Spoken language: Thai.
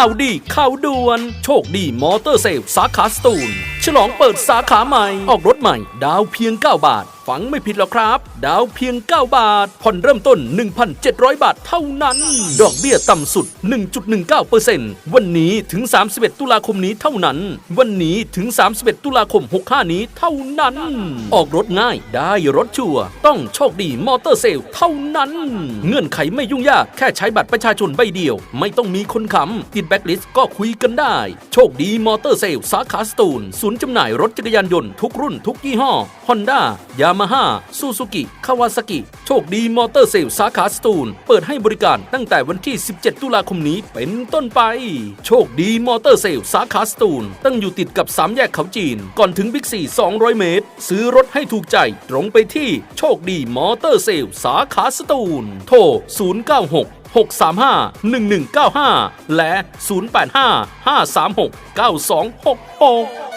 ข่าวดีข่าวด่วน โชคดีมอเตอร์เซลสาขาสตูล ฉลองเปิดสาขาใหม่ ออกรถใหม่ ดาวเพียง 9 บาท ฟังไม่ผิดหรอกครับ ดาวเพียง 9 บาท ผ่อนเริ่มต้น 1,700 บาทเท่านั้น ดอกเบี้ยต่ำสุด 1.19%วันนี้ถึง 31 ตุลาคมนี้เท่านั้น วันนี้ถึง 31 ตุลาคม 65 นี้เท่านั้น ออกรถง่ายได้รถชัวร์ต้องโชคดีมอเตอร์เซลเท่านั้น เงื่อนไขไม่ยุ่งยากแค่ใช้บัตรประชาชนใบเดียว ไม่ต้องมีคนค้ำติดแบ็คลิสต์ก็คุยกันได้ โชคดีมอเตอร์เซลสาขาสตูลศูนย์จำหน่ายรถจักรยานยนต์ทุกรุ่นทุกยี่ห้อฮอนด้า ยามาฮ่าซูซูกิคาวาซากิโชคดีมอเตอร์เซลสาขาสตูล เปิดให้บริการตั้งแต่วันที่ 17 ตุลาคมนี้เป็นต้นไป โชคดีมอเตอร์เซลสาขาสตูล ตั้งอยู่ติดกับสามแยกเขาจีน ก่อนถึงบิ๊กซี 200 เมตร ซื้อรถให้ถูกใจตรงไปที่โชคดีมอเตอร์เซลสาขาสตูล โทร 096 635 1195 และ 085 536 9266